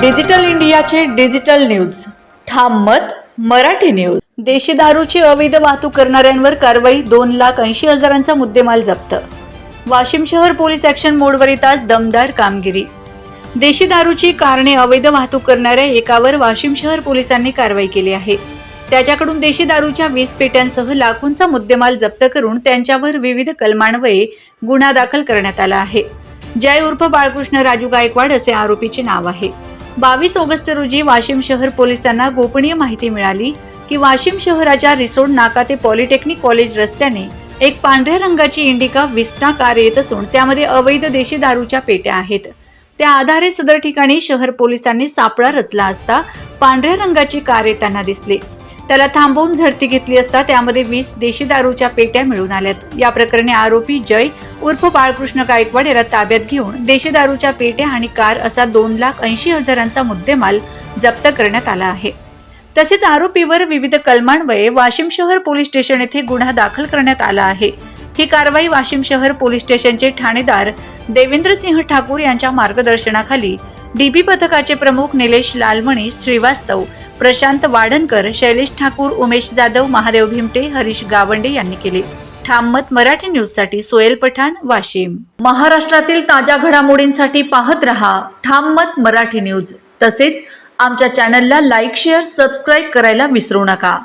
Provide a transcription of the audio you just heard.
Digital इंडियाचे digital news. ठाम मत मराठी न्यूज. देशी दारूची अवैध वाहतूक करणाऱ्यांवर कारवाई दोन लाख ऐंशी हजारांचा मुद्देमाल जप्त. वाशिम शहर पोलीस ऍक्शन मोडवर येतात दमदार कामगिरी. देशी दारूची कारणे अवैध वाहतूक करणाऱ्या एकावर वाशिम शहर पोलिसांनी कारवाई केली आहे. त्याच्याकडून देशी दारूच्या वीस पेट्यांसह लाखोंचा मुद्देमाल जप्त करून त्यांच्यावर विविध कलमान्वये गुन्हा दाखल करण्यात आला आहे. जय उर्फ बाळकृष्ण राजू गायकवाड असे आरोपीचे नाव आहे. बावीस ऑगस्ट रोजी वाशिम शहर पोलिसांना गोपनीय माहिती मिळाली की वाशिम शहराच्या रिसोड नाका ते पॉलिटेक्निक कॉलेज रस्त्याने एक पांढऱ्या रंगाची इंडिका विस्टा कार येत असून त्यामध्ये अवैध देशी दारूच्या पेट्या आहेत. त्या आधारे सदर ठिकाणी शहर पोलिसांनी सापळा रचला असता पांढऱ्या रंगाची कार येताना दिसली. त्याला थांबवून झडती घेतली असता त्यामध्ये वीस देशी दारूच्या पेट्या मिळून आल्यात. या प्रकरणी आरोपी जय उर्फ बाळकृष्ण गायकवाड याला ताब्यात घेऊन देशदारूच्या पेट्या आणि कार असा दोन लाख ऐंशी हजारांचा मुद्देमाल जप्त करण्यात आला आहे. तसेच आरोपीवर विविध कलमान्वये वाशिम शहर पोलीस स्टेशन येथे गुन्हा दाखल करण्यात आला आहे. ही कारवाई वाशिम शहर पोलीस स्टेशनचे ठाणेदार देवेंद्र सिंह ठाकूर यांच्या मार्गदर्शनाखाली डीबी पथकाचे प्रमुख निलेश लालमणी श्रीवास्तव प्रशांत वाडणकर शैलेश ठाकूर उमेश जाधव महादेव भिमटे हरीश गावंडे यांनी केले. ठाममत मराठी न्यूजसाठी सोयल पठाण वाशिम. महाराष्ट्रातील ताज्या घडामोडींसाठी पाहत रहा ठाम मत मराठी न्यूज. तसेच आमच्या चॅनलला लाईक शेअर सबस्क्राईब करायला विसरू नका.